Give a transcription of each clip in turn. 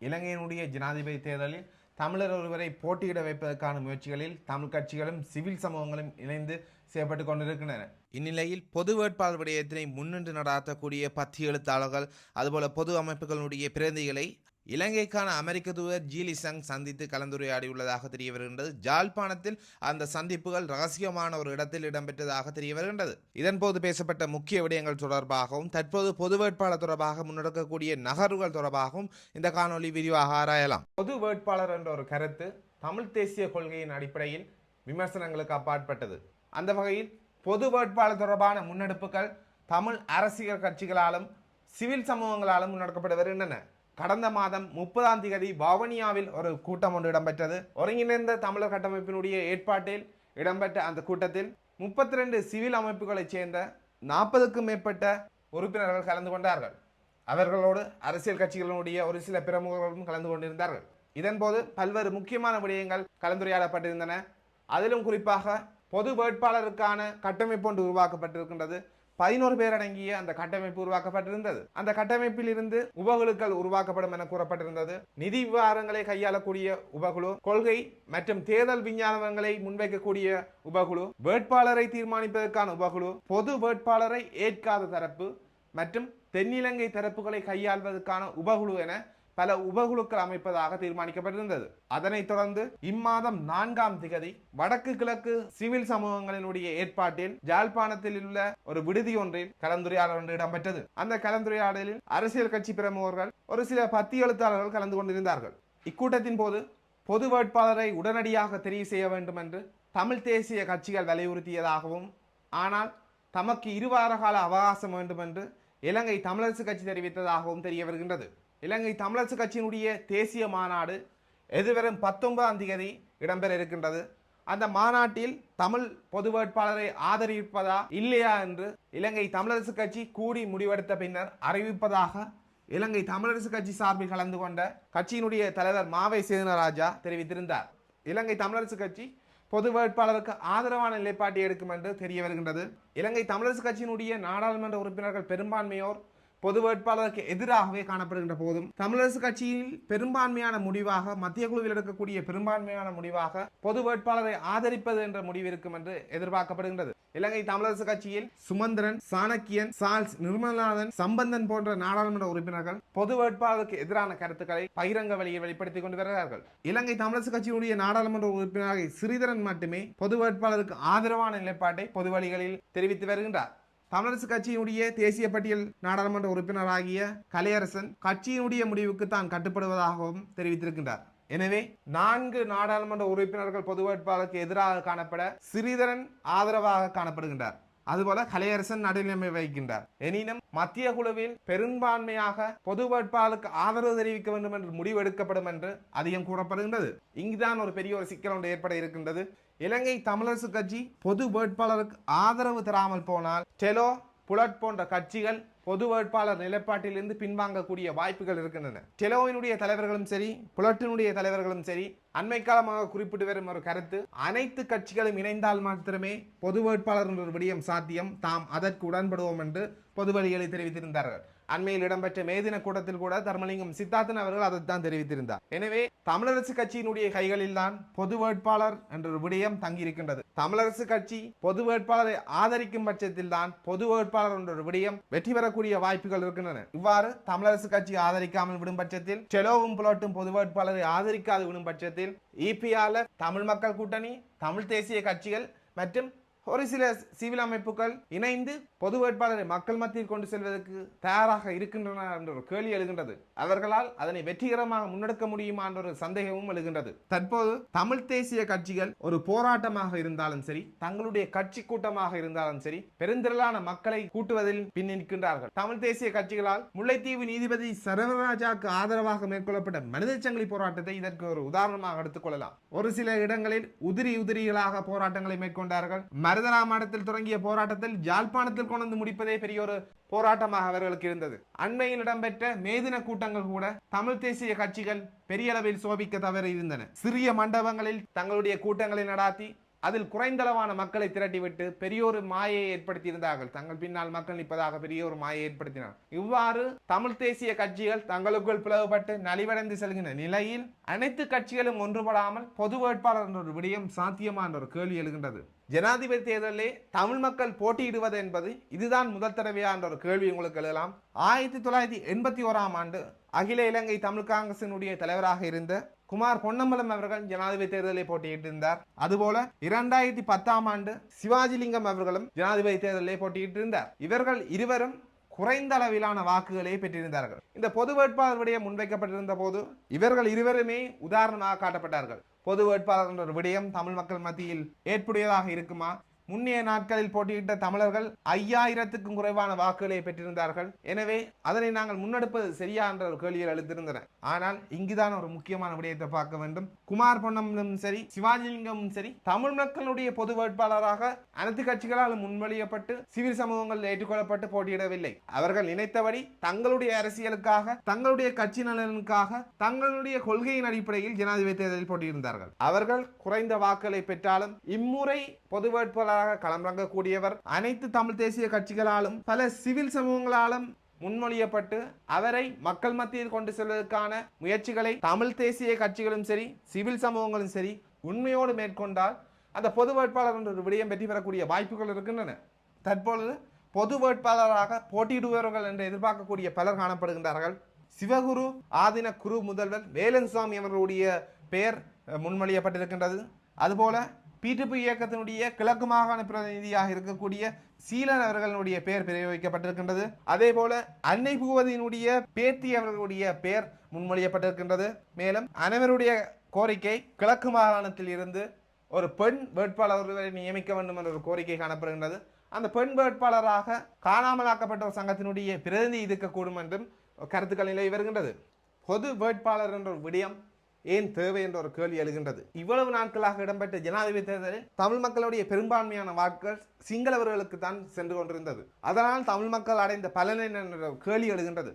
இலங்கையினுடைய ஜனாதிபதி தேர்தலில் தமிழர் ஒருவரை போட்டியிட வைப்பதற்கான முயற்சிகளில் தமிழ் கட்சிகளும் சிவில் சமூகங்களும் இணைந்து செயல்பட்டு கொண்டிருக்கின்றன. இந்நிலையில் பொது வேட்பாளர் விடயத்தினை முன்னின்று நடாத்தக்கூடிய பத்து எழுத்தாளர்கள் அதுபோல பொது அமைப்புகளுடைய பிரதிகளை இலங்கைக்கான அமெரிக்க தூதர் ஜீலி சங் சந்தித்து கலந்துரையாடியுள்ளதாக தெரிய வருகின்றது. ஜாழ்ப்பாணத்தில் அந்த சந்திப்புகள் ரகசியமான ஒரு இடத்தில் இடம்பெற்றதாக தெரிய வருகின்றது. இதன்போது பேசப்பட்ட முக்கிய விடயங்கள் தொடர்பாகவும் தற்போது பொது வேட்பாளர் தொடர்பாக முன்னெடுக்கக்கூடிய நகர்வுகள் தொடர்பாகவும் இந்த காணொலி விரிவாக ஆராயலாம். பொது வேட்பாளர் என்ற ஒரு கருத்து தமிழ் தேசிய கொள்கையின் அடிப்படையில் விமர்சனங்களுக்கு அப்பாற்பட்டது. அந்த வகையில் பொது வேட்பாளர் தொடர்பான முன்னெடுப்புகள் தமிழ் அரசியல் கட்சிகளாலும் சிவில் சமூகங்களாலும் முன்னெடுக்கப்பட்டு வருகின்றன கடந்த மாதம் முப்பதாம் தேதி வவுனியாவில் ஒரு கூட்டம் ஒன்று இடம்பெற்றது. ஒருங்கிணைந்த தமிழர் கட்டமைப்பினுடைய ஏற்பாட்டில் இடம்பெற்ற அந்த கூட்டத்தில் முப்பத்தி ரெண்டு சிவில் அமைப்புகளைச் சேர்ந்த நாற்பதுக்கும் மேற்பட்ட உறுப்பினர்கள் கலந்து கொண்டார்கள். அவர்களோடு அரசியல் கட்சிகளினுடைய ஒரு சில பிரமுகர்களும் கலந்து கொண்டிருந்தார்கள். இதன்போது பல்வேறு முக்கியமான விடயங்கள் கலந்துரையாடப்பட்டிருந்தன. அதிலும் குறிப்பாக பொது வேட்பாளருக்கான கட்டமைப்பு ஒன்று உருவாக்கப்பட்டிருக்கின்றது. பதினோரு பேர் அடங்கிய அந்த கட்டமைப்பு உருவாக்கப்பட்டிருந்தது. அந்த கட்டமைப்பில் இருந்து உபகுழுக்கள் உருவாக்கப்படும் என கூறப்பட்டிருந்தது. நிதி விவகாரங்களை கையாளக்கூடிய உபகுழு கொள்கை மற்றும் தேர்தல் விஞ்ஞானங்களை முன்வைக்கக்கூடிய உபகுழு வேட்பாளரை தீர்மானிப்பதற்கான உபகுழு பொது வேட்பாளரை ஏற்காத தரப்பு மற்றும் தென்னிலங்கை தரப்புகளை கையாள்வதற்கான உபகுழு என பல உபகுழுக்கள் அமைப்பதாக தீர்மானிக்கப்பட்டிருந்தது. அதனைத் தொடர்ந்து இம்மாதம் நான்காம் திகதி வடக்கு கிழக்கு சிவில் சமூகங்களினுடைய ஏற்பாட்டில் ஜாழ்ப்பாணத்தில் உள்ள ஒரு விடுதி ஒன்றில் கலந்துரையாடல் ஒன்று இடம்பெற்றது. அந்த கலந்துரையாடலில் அரசியல் கட்சி பிரமுகர்கள் ஒரு சில பத்தி எழுத்தாளர்கள் கலந்து கொண்டிருந்தார்கள். இக்கூட்டத்தின் போது பொது வேட்பாளரை உடனடியாக தெரிவு செய்ய வேண்டும் என்று தமிழ் தேசிய கட்சிகள் வலியுறுத்தியதாகவும் ஆனால் தமக்கு இருவார கால அவகாசம் வேண்டும் என்று இலங்கை தமிழரசு கட்சி தெரிவித்ததாகவும் தெரிய வருகின்றது. இலங்கை தமிழரசு கட்சியினுடைய தேசிய மாநாடு எதிர்வரும் பத்தொன்பதாம் தேதி இடம்பெற இருக்கின்றது. அந்த மாநாட்டில் தமிழ் பொது வேட்பாளரை ஆதரிப்பதா இல்லையா என்று இலங்கை தமிழரசு கட்சி கூடி முடிவெடுத்த பின்னர் அறிவிப்பதாக இலங்கை தமிழரசு கட்சி சார்பில் கலந்து கொண்ட கட்சியினுடைய தலைவர் மாவை சேதுனராஜா தெரிவித்திருந்தார். இலங்கை தமிழரசு கட்சி பொது வேட்பாளருக்கு ஆதரவான நிலைப்பாட்டை எடுக்கும் என்று தெரிய வருகின்றது. இலங்கை தமிழரசு கட்சியினுடைய நாடாளுமன்ற உறுப்பினர்கள் பெரும்பான்மையோர் பொது வேட்பாளருக்கு எதிராகவே காணப்படுகின்ற போதும் தமிழரசு கட்சியில் பெரும்பான்மையான முடிவாக மத்திய குழுவில் எடுக்கக்கூடிய பெரும்பான்மையான முடிவாக பொது வேட்பாளரை ஆதரிப்பது என்ற முடிவு இருக்கும் என்று எதிர்பார்க்கப்படுகின்றது. இலங்கை தமிழரசு கட்சியில் சுமந்திரன் சாணக்கியன் சால்ஸ் நிர்மலநாதன் சம்பந்தன் போன்ற நாடாளுமன்ற உறுப்பினர்கள் பொது வேட்பாளருக்கு எதிரான கருத்துக்களை பகிரங்க வழியில் வெளிப்படுத்திக் கொண்டு வருகிறார்கள். இலங்கை தமிழரசு கட்சியினுடைய நாடாளுமன்ற உறுப்பினராக சிறிதரன் மட்டுமே பொது வேட்பாளருக்கு ஆதரவான நிலைப்பாட்டை பொது வழிகளில் தெரிவித்து வருகின்றார். தமிழரசு கட்சியினுடைய தேசிய பட்டியல் நாடாளுமன்ற உறுப்பினராகிய கலையரசன் கட்சியினுடைய முடிவுக்கு தான் கட்டுப்படுவதாகவும் தெரிவித்திருக்கின்றார். எனவே நான்கு நாடாளுமன்ற உறுப்பினர்கள் பொது வேட்பாளருக்கு எதிராக காணப்பட சிறிதரன் ஆதரவாக காணப்படுகின்றார். அதுபோல கலையரசன் நடுநிலைமை வகிக்கின்றார். எனினும் மத்திய குழுவில் பெரும்பான்மையாக பொது வேட்பாளருக்கு ஆதரவு தெரிவிக்க வேண்டும் என்று முடிவு எடுக்கப்படும் என்று அதிகம் கூறப்படுகின்றது. இங்குதான் ஒரு பெரிய ஒரு சிக்கல் ஒன்று ஏற்பட இருக்கின்றது. இலங்கை தமிழரசு கட்சி பொது வேட்பாளருக்கு ஆதரவு தராமல் போனால் டெலோ புலட் போன்ற கட்சிகள் பொது வேட்பாளர் நிலைப்பாட்டிலிருந்து பின்வாங்கக்கூடிய வாய்ப்புகள் இருக்கின்றன. டெலோவினுடைய தலைவர்களும் சரி புலட்டினுடைய தலைவர்களும் சரி அண்மை காலமாக குறிப்பிட்டு வரும் ஒரு கருத்து அனைத்து கட்சிகளும் இணைந்தால் மாத்திரமே பொது வேட்பாளர் என்ற விடயம் சாத்தியம். தாம் அதற்கு உடன்படுவோம் என்று பொது வழிகளை தெரிவித்திருந்தார்கள். அண்மையில் இடம்பெற்ற மேதின கூட்டத்தில் கூட தர்மலிங்கம் சித்தார்த்தன் அவர்கள் அதைத்தான் தெரிவித்திருந்தார். எனவே தமிழரசு கட்சியினுடைய கைகளில் தான் பொது வேட்பாளர் என்ற ஒரு விடயம் தங்கியிருக்கின்றது. தமிழரசு கட்சி பொது வேட்பாளரை ஆதரிக்கும் பட்சத்தில் தான் பொது வேட்பாளர் என்ற ஒரு விடயம் வெற்றி பெறக்கூடிய வாய்ப்புகள் இருக்கின்றன. இவ்வாறு தமிழரசு கட்சி ஆதரிக்காமல் விடும் பட்சத்தில் செலோவும் புலட்டும் பொது வேட்பாளரை ஆதரிக்காது விடும் பட்சத்தில் இபிஆர் தமிழ் மக்கள் கூட்டணி தமிழ் தேசிய கட்சிகள் மற்றும் ஒரு சில சிவில் அமைப்புகள் இணைந்து பொது வேட்பாளரை மக்கள் மத்தியில் கொண்டு செல்வதற்கு தயாராக இருக்கின்றன என்ற ஒரு கேள்வி எழுகின்றது. அவர்களால் அதனை வெற்றிகரமாக முன்னெடுக்க முடியுமா என்ற ஒரு சந்தேகமும் எழுகின்றது. தற்போது தமிழ் தேசிய கட்சிகள் ஒரு போராட்டமாக இருந்தாலும் சரி தங்களுடைய கட்சி கூட்டமாக இருந்தாலும் சரி பெருந்திரளான மக்களை கூட்டுவதில் பின் நிற்கின்றார்கள் தமிழ் தேசிய கட்சிகளால் முல்லைத்தீவு நீதிபதி சரவராஜாக்கு ஆதரவாக மேற்கொள்ளப்பட்ட மனித சங்கிலி போராட்டத்தை இதற்கு ஒரு உதாரணமாக எடுத்துக்கொள்ளலாம் ஒரு சில இடங்களில் உதிரி உதிரிகளாக போராட்டங்களை மேற்கொண்டார்கள். மருதராமாடத்தில் தொடங்கிய போராட்டத்தில் ஜாழ்ப்பாணத்தில் கொண்டு வந்து முடிப்பதே பெரிய ஒரு போராட்டமாக அவர்களுக்கு இருந்தது. அண்மையில் இடம்பெற்ற மேதின கூட்டங்கள் கூட தமிழ் தேசிய கட்சிகள் பெரிய அளவில் சோபிக்க தவறி இருந்தன சிறிய மண்டபங்களில் தங்களுடைய கூட்டங்களை நடாத்தி அதில் குறைந்தளவான மக்களை திரட்டிவிட்டு பெரியோரு மாயை ஏற்படுத்தியிருந்தார்கள். தங்கள் பின்னால் மக்கள் நிற்பதாக பெரிய ஒரு மாயை ஏற்படுத்தினார். இவ்வாறு தமிழ் தேசிய கட்சிகள் தங்களுக்குள் பிளவுபட்டு நலிவடைந்து செல்கின்ற நிலையில் அனைத்து கட்சிகளும் ஒன்றுபடாமல் பொது வேட்பாளர் என்ற ஒரு விடயம் சாத்தியமா என்ற ஒரு கேள்வி எழுகின்றது. ஜனாதிபதி தேர்தலிலே தமிழ் மக்கள் போட்டியிடுவது என்பது இதுதான் முதல் தடவையா என்ற ஒரு கேள்வி உங்களுக்கு எழுதலாம். ஆயிரத்தி தொள்ளாயிரத்தி எண்பத்தி ஓராம் ஆண்டு அகில இலங்கை தமிழ் காங்கிரசினுடைய தலைவராக இருந்த குமார் பொன்னம்பலம் அவர்கள் ஜனாதிபதி தேர்தலில் போட்டியிட்டிருந்தார். அதுபோல இரண்டாயிரத்தி பத்தாம் ஆண்டு சிவாஜிலிங்கம் அவர்களும் ஜனாதிபதி தேர்தலை போட்டியிட்டிருந்தார். இவர்கள் இருவரும் குறைந்த அளவிலான வாக்குகளை பெற்றிருந்தார்கள். இந்த பொது வேட்பாளர் விடயம் முன்வைக்கப்பட்டிருந்த போது இவர்கள் இருவருமே உதாரணமாக காட்டப்பட்டார்கள். பொது வேட்பாளர் என்ற விடயம் தமிழ் மக்கள் மத்தியில் ஏற்புடையதாக இருக்குமா? முன்னைய நாட்களில் போட்டியிட்ட தமிழர்கள் ஐயாயிரத்துக்கும் குறைவான வாக்குகளை பெற்றிருந்தார்கள். எனவே அதனை நாங்கள் முன்னெடுப்பது சரியா என்ற ஒரு கேள்வியில் எழுத்திருந்தன ஆனால் இங்குதான் ஒரு முக்கியமான விடயத்தை பார்க்க வேண்டும். குமார் பொன்னமும் சரி சிவாஜிலிங்கமும் சரி தமிழ் மக்களுடைய பொது வேட்பாளராக அனைத்து கட்சிகளால் முன்மொழியப்பட்டு சிவில் சமூகங்கள் ஏற்றுக்கொள்ளப்பட்டு போட்டியிடவில்லை. அவர்கள் நினைத்தபடி தங்களுடைய அரசியலுக்காக தங்களுடைய கட்சி நலனுக்காக தங்களுடைய கொள்கையின் அடிப்படையில் ஜனாதிபதி தேர்தலில் போட்டியிருந்தார்கள் அவர்கள் குறைந்த வாக்குகளை பெற்றாலும் இம்முறை பொது வேட்பாளராக களமிறங்கக்கூடியவர். அனைத்து தமிழ் தேசிய கட்சிகளாலும் பல சிவில் சமூகங்களாலும் முன்மொழியப்பட்டு அவரை மக்கள் மத்தியில் கொண்டு செல்வதற்கான முயற்சிகளை தமிழ் தேசிய கட்சிகளும் சரி சிவில் சமூகங்களும் சரி உண்மையோடு மேற்கொண்டால் அந்த பொது வேட்பாளர் என்ற ஒரு விடயம் வெற்றி பெறக்கூடிய வாய்ப்புகள் இருக்கின்றன. தற்பொழுது பொது வேட்பாளராக போட்டியிடுபவர்கள் என்று எதிர்பார்க்கக்கூடிய பலர் காணப்படுகின்றார்கள். சிவகுரு ஆதின குரு முதல்வர் வேலன் சுவாமி அவர்களுடைய பெயர் முன்மொழியப்பட்டிருக்கின்றது. அதுபோல பிடிபி இயக்கத்தினுடைய கிழக்கு மாகாண பிரதிநிதியாக இருக்கக்கூடிய சீலன் அவர்களுடைய பெயர் பிரயோகிக்கப்பட்டிருக்கின்றது. அதே போல அன்னை பூவதியினுடைய பேத்தி அவர்களுடைய பெயர் முன்மொழியப்பட்டிருக்கின்றது. மேலும் அனைவருடைய கோரிக்கை கிழக்கு மாகாணத்தில் இருந்து ஒரு பெண் வேட்பாளர் ஒருவரை நியமிக்க வேண்டும் என்ற ஒரு கோரிக்கை காணப்படுகின்றது. அந்த பெண் வேட்பாளராக காணாமலாக்கப்பட்ட ஒரு சங்கத்தினுடைய பிரதிநிதி இருக்கக்கூடும் என்றும் கருத்துக்கள் நிலவி வருகின்றது. பொது வேட்பாளர் என்ற ஒரு விடயம் ஏன் தேவை என்ற ஒரு கேள்வி எழுகின்றது. இவ்வளவு நாட்களாக இடம்பெற்ற ஜனாதிபதி தேர்தலில் தமிழ் மக்களுடைய பெரும்பான்மையான வாக்குகள் சிங்களவர்களுக்கு தான் சென்று கொண்டிருந்தது. அதனால் தமிழ் மக்கள் அடைந்த பலன் என்ற கேள்வி எழுகின்றது.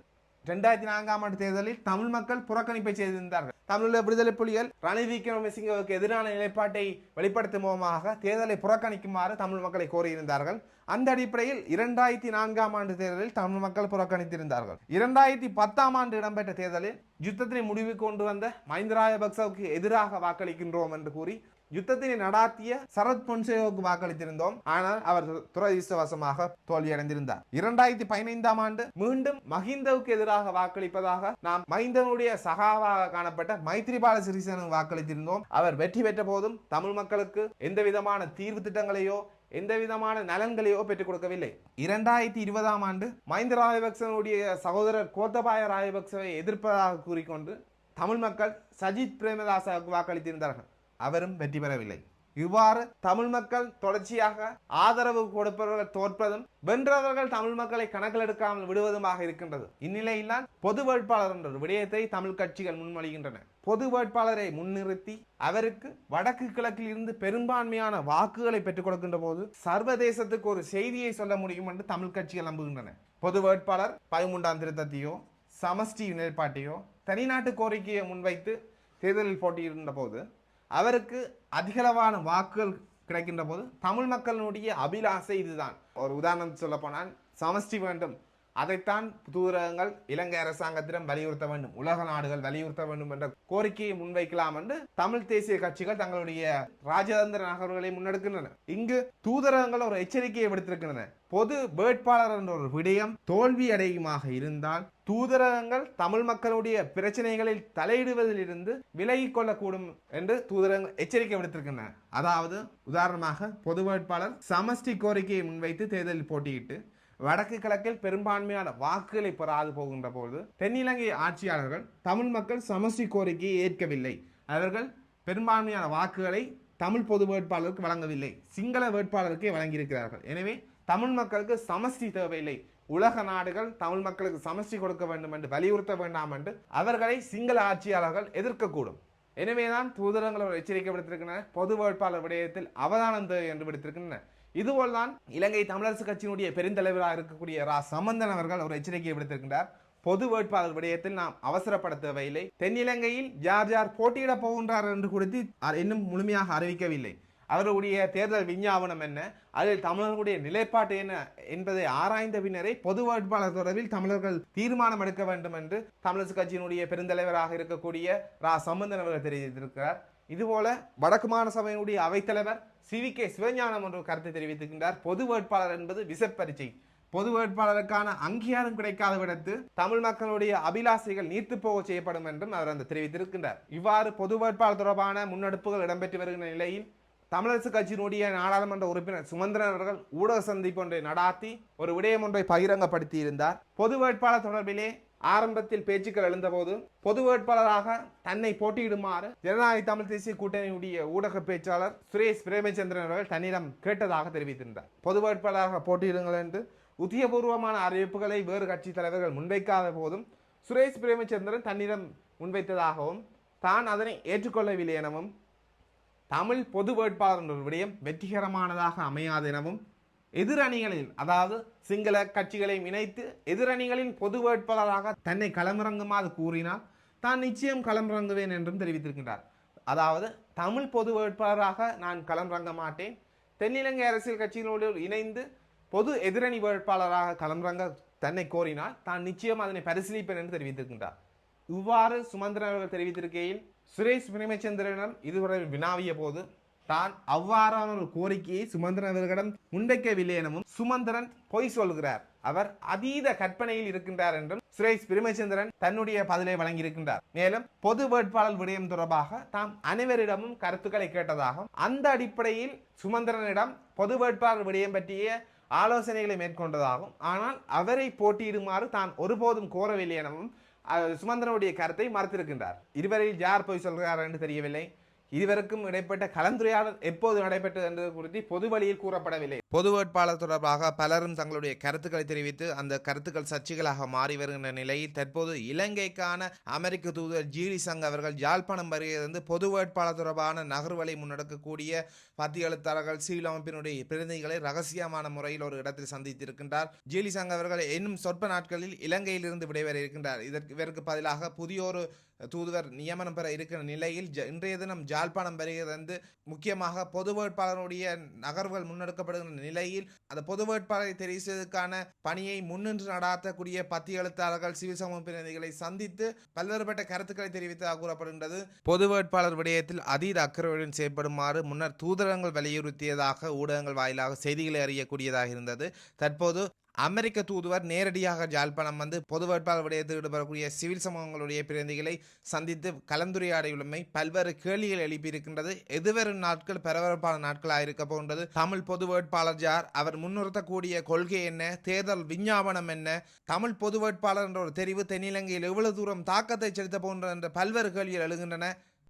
ரெண்டாயிரத்தி நான்காம் ஆண்டு தேர்தலில் தமிழ் மக்கள் புறக்கணிப்பை செய்திருந்தார்கள். தமிழீழ விடுதலை புலிகள் ரணில் விக்ரமசிங்கவுக்கு எதிரான நிலைப்பாட்டை வெளிப்படுத்தும் மூலமாக தேர்தலை புறக்கணிக்குமாறு தமிழ் மக்களை கோரியிருந்தார்கள். அந்த அடிப்படையில் இரண்டாயிரத்தி நான்காம் ஆண்டு தேர்தலில் தமிழ் மக்கள் புறக்கணித்திருந்தார்கள். இரண்டாயிரத்தி பத்தாம் ஆண்டு இடம்பெற்ற தேர்தலில் யுத்தத்தினை முடிவுக்கு கொண்டு வந்த மஹிந்த ராஜபக்சவுக்கு எதிராக வாக்களிக்கின்றோம் என்று கூறி யுத்தத்தினை நடாத்திய சரத் பொன்சேகோவுக்கு வாக்களித்திருந்தோம். ஆனால் அவர் துரதிருஷ்டவசமாக தோல்வியடைந்திருந்தார். இரண்டாயிரத்தி பதினைந்தாம் ஆண்டு மீண்டும் மஹிந்தவுக்கு எதிராக வாக்களிப்பதாக நாம் மஹிந்தனுடைய சகாவாக காணப்பட்ட மைத்ரிபால சிறிசேனுக்கு வாக்களித்திருந்தோம். அவர் வெற்றி பெற்ற போதும் தமிழ் மக்களுக்கு எந்த விதமான தீர்வு திட்டங்களையோ எந்த விதமான நலன்களையோ பெற்றுக் கொடுக்கவில்லை. இரண்டாயிரத்தி இருபதாம் ஆண்டு மஹிந்த ராஜபக்சனுடைய சகோதரர் கோத்தபாய ராஜபக்சவை எதிர்ப்பதாக கூறிக்கொண்டு தமிழ் மக்கள் சஜித் பிரேமதாசாவுக்கு வாக்களித்திருந்தார்கள். அவரும் வெற்றி பெறவில்லை. இவ்வாறு தமிழ் மக்கள் தொடர்ச்சியாக ஆதரவு கொடுப்பவர்கள் தோற்பதும் வென்றவர்கள் தமிழ் மக்களை கணக்கில் எடுக்காமல் விடுவதுமாக இருக்கின்றது. இந்நிலையில்தான் பொது வேட்பாளர் என்ற விடயத்தை தமிழ் கட்சிகள் முன்மொழிகின்றன. பொது வேட்பாளரை முன்னிறுத்தி அவருக்கு வடக்கு கிழக்கில் இருந்து பெரும்பான்மையான வாக்குகளை பெற்றுக் கொடுக்கின்ற போது சர்வதேசத்துக்கு ஒரு செய்தியை சொல்ல முடியும் என்று தமிழ் கட்சிகள் நம்புகின்றன. பொது வேட்பாளர் பதிமூன்றாம் திருத்தத்தையோ சமஷ்டி நிலைப்பாட்டையோ தனிநாட்டு கோரிக்கையை முன்வைத்து தேர்தலில் போட்டியிருந்த போது அவருக்கு அதிகளவான வாக்குகள் கிடைக்கின்ற போது தமிழ் மக்களினுடைய அபிலாசை இதுதான். ஒரு உதாரணம் சொல்ல போனால் சமஷ்டி வேண்டும். அதைத்தான் தூதரகங்கள் இலங்கை அரசாங்கத்திடம் வலியுறுத்த வேண்டும். உலக நாடுகள் வலியுறுத்த வேண்டும் என்ற கோரிக்கையை முன்வைக்கலாம் என்று தமிழ் தேசிய கட்சிகள் தங்களுடைய ராஜதந்திர நகர்வுகளை முன்னெடுக்கின்றன. இங்கு தூதரகங்கள் ஒரு எச்சரிக்கையை விடுத்திருக்கின்றன. பொது வேட்பாளர் என்ற ஒரு விடயம் தோல்வி அடையுமாக இருந்தால் தூதரகங்கள் தமிழ் மக்களுடைய பிரச்சனைகளில் தலையிடுவதில் இருந்து விலகிக் கொள்ளக்கூடும் என்று தூதரகங்கள் எச்சரிக்கை விடுத்திருக்கின்றன. அதாவது உதாரணமாக பொது வேட்பாளர் சமஷ்டி கோரிக்கையை முன்வைத்து தேர்தலில் போட்டியிட்டு வடக்கு கிழக்கில் பெரும்பான்மையான வாக்குகளை பெறாது போகின்ற போது தென்னிலங்கை ஆட்சியாளர்கள் தமிழ் மக்கள் சமஷ்டி கோரிக்கையை ஏற்கவில்லை. அவர்கள் பெரும்பான்மையான வாக்குகளை தமிழ் பொது வேட்பாளருக்கு வழங்கவில்லை சிங்கள வேட்பாளருக்கே வழங்கியிருக்கிறார்கள். எனவே தமிழ் மக்களுக்கு சமஷ்டி தேவையில்லை. உலக நாடுகள் தமிழ் மக்களுக்கு சமஷ்டி கொடுக்க வேண்டும் என்று வலியுறுத்த வேண்டாம் என்று அவர்களை சிங்கள ஆட்சியாளர்கள் எதிர்க்கக்கூடும். எனவேதான் தூதரங்கள் ஒரு எச்சரிக்கை விடுத்திருக்கின்றன பொது வேட்பாளர் விடயத்தில் அவதானம் தேவை என்று விடுத்திருக்கின்றன இதுபோல்தான் இலங்கை தமிழரசு கட்சியினுடைய பெருந்தலைவராக இருக்கக்கூடிய ரா. சம்பந்தன் அவர்கள் ஒரு எச்சரிக்கையை விடுத்திருக்கின்றார் பொது வேட்பாளர் விடயத்தில் நாம் அவசரப்பட தேவையில்லை. தென்னிலங்கையில் யார் யார் போட்டியிடப் போகின்றார் என்று குறித்து இன்னும் முழுமையாக அறிவிக்கவில்லை. அவர்களுடைய தேர்தல் விஞ்ஞாபனம் என்ன? அதில் தமிழர்களுடைய நிலைப்பாடு என்ன என்பதை ஆராய்ந்த பின்னரே பொது வேட்பாளர் தொடர்பில் தமிழர்கள் தீர்மானம் எடுக்க வேண்டும் என்று தமிழரசு கட்சியினுடைய பெருந்தலைவராக இருக்கக்கூடிய ரா. சம்பந்தன் அவர்கள் தெரிவித்திருக்கிறார். இதுபோல வடக்கு மாகாண சபையினுடைய அவைத்தலைவர் சி. வி. கே. சிவஞானம் என்ற கருத்தை தெரிவித்திருக்கின்றார். பொது வேட்பாளர் என்பது விசப்பரிச்சை. பொது வேட்பாளருக்கான அங்கீகாரம் கிடைக்காத விடத்து தமிழ் மக்களுடைய அபிலாசைகள் நீர்த்து போக செய்யப்படும் என்றும் அவர் அந்த தெரிவித்திருக்கின்றார். இவ்வாறு பொது வேட்பாளர் தொடர்பான முன்னெடுப்புகள் இடம்பெற்று வருகின்ற நிலையில் தமிழரசு கட்சியினுடைய நாடாளுமன்ற உறுப்பினர் சுமந்திரன் அவர்கள் ஊடக சந்திப்பு ஒன்றை நடாத்தி ஒரு விடயம் ஒன்றை பகிரங்கப்படுத்தி இருந்தார் பொது வேட்பாளர் தொடர்பிலே ஆரம்பத்தில் பேச்சுக்கள் எழுந்தபோது பொது வேட்பாளராக தன்னை போட்டியிடுமாறு ஜனநாயக தமிழ் தேசிய கூட்டணியுடைய ஊடக பேச்சாளர் சுரேஷ் பிரேமச்சந்திரன் அவர்கள் தன்னிடம் கேட்டதாக தெரிவித்திருந்தார். பொது வேட்பாளராக போட்டியிடுங்கள் என்று உத்தியபூர்வமான அறிவிப்புகளை வேறு கட்சி தலைவர்கள் முன்வைக்காத போதும் சுரேஷ் பிரேமச்சந்திரன் தன்னிடம் முன்வைத்ததாகவும் தான் அதனை ஏற்றுக்கொள்ளவில்லை எனவும் தமிழ் பொது வேட்பாளர் என்ற விடயம் வெற்றிகரமானதாக அமையாது எனவும் எதிரணிகளில் அதாவது சிங்கள கட்சிகளையும் இணைத்து எதிரணிகளின் பொது வேட்பாளராக தன்னை களமிறங்குமாறு கூறினால் தான் நிச்சயம் களமிறங்குவேன் என்றும் தெரிவித்திருக்கின்றார். அதாவது தமிழ் பொது வேட்பாளராக நான் களமிறங்க மாட்டேன். தென்னிலங்கை அரசியல் கட்சிகளோடு இணைந்து பொது எதிரணி வேட்பாளராக களமிறங்க தன்னை கோரினால் தான் நிச்சயம் அதனை பரிசீலிப்பேன் என்று தெரிவித்திருக்கின்றார். இவ்வாறு சுமந்திரன் அவர்கள் தெரிவித்திருக்கையில் சுரேஷ் பிரேமச்சந்திரனிடம் இதுவரை வினாவிய போது தான் அவ்வாறான ஒரு கோரிக்கையை சுமந்திரன் அவர்களிடம் முன்வைக்கவில்லை எனவும் சுமந்திரன் பொய் சொல்கிறார். அவர் அதீத கற்பனையில் இருக்கின்றார் என்றும் சுரேஷ் பிரேமச்சந்திரன் தன்னுடைய பதிலை வழங்கியிருக்கின்றார். மேலும் பொது வேட்பாளர் விடயம் தொடர்பாக தாம் அனைவரிடமும் கருத்துக்களை கேட்டதாகவும் அந்த அடிப்படையில் சுமந்திரனிடம் பொது வேட்பாளர் விடயம் பற்றிய ஆலோசனைகளை மேற்கொண்டதாகவும் ஆனால் அவரை போட்டியிடுமாறு தான் ஒருபோதும் கோரவில்லை எனவும் சுமந்திரனுடைய கருத்தை மறுத்திருக்கின்றார். இருவரில் யார் போய் சொல்கிறார் என்று தெரியவில்லை. இருவருக்கும் இடைப்பட்ட கலந்துரையாடல் எப்போது நடைபெற்றது என்பது குறித்து பொது வழியில் கூறப்படவில்லை. பொது வேட்பாளர் தொடர்பாக பலரும் தங்களுடைய கருத்துக்களை தெரிவித்து அந்த கருத்துக்கள் சர்ச்சைகளாக மாறி வருகின்ற நிலையில் தற்போது இலங்கைக்கான அமெரிக்க தூதர் ஜீரி சங் அவர்கள் யாழ்ப்பாணம் வருகிறது பொது வேட்பாளர் தொடர்பான நகர்வலை முன்னெடுக்கக்கூடிய பத்தியெழுத்தாளர்கள் எழுத்தாளர்கள் சிவில் அமைப்பினுடைய பிரதிநிதிகளை ரகசியமான முறையில் ஒரு இடத்தில் சந்தித்திருக்கின்றார். ஜீலி சங் அவர்கள் இன்னும் சொற்ப நாட்களில் இலங்கையிலிருந்து விடைபெற இருக்கின்றார். இதற்கு இவருக்கு பதிலாக புதிய ஒரு தூதுவர் நியமனம் பெற இருக்கிற நிலையில் இன்றைய தினம் ஜாழ்ப்பாணம் வருகிறது வந்து முக்கியமாக பொது வேட்பாளருடைய நகர்வுகள் முன்னெடுக்கப்படுகின்ற நிலையில் அந்த பொது வேட்பாளரை தெரிவு செய்வதற்கான பணியை முன்னின்று நடாத்தக்கூடிய பத்திய எழுத்தாளர்கள் சிவில் சமூக பிரதிநிதிகளை சந்தித்து பல்வேறுபட்ட கருத்துக்களை தெரிவித்ததாக கூறப்படுகின்றது. பொது வேட்பாளர் விடயத்தில் அதீத அக்கறையுடன் செயல்படுமாறு முன்னர் தூதரங்கள் வலியுறுத்தியதாக ஊடகங்கள் வாயிலாக செய்திகளை அறியக்கூடியதாக இருந்தது. தற்போது அமெரிக்க தூதுவர் நேரடியாக ஜாழ்ப்பாணம் வந்து பொது வேட்பாளர் விடயத்தில் ஈடுபடக்கூடிய சிவில் சமூகங்களுடைய பிரதிநிதிகளை சந்தித்து கலந்துரையாடியுள்ளமை பல்வேறு கேள்விகள் எழுப்பியிருக்கின்றது. எதுவரும் நாட்கள் பரபரப்பான நாட்களாக இருக்க போன்றது தமிழ் பொது வேட்பாளர் யார் அவர் முன்னிறுத்தக்கூடிய கொள்கை என்ன? தேர்தல் விஞ்ஞாபனம் என்ன? தமிழ் பொது வேட்பாளர் என்ற ஒரு தெரிவு தென்னிலங்கையில் எவ்வளவு தூரம் தாக்கத்தை செலுத்த போன்ற என்ற பல்வேறு கேள்விகள் எழுகின்றன.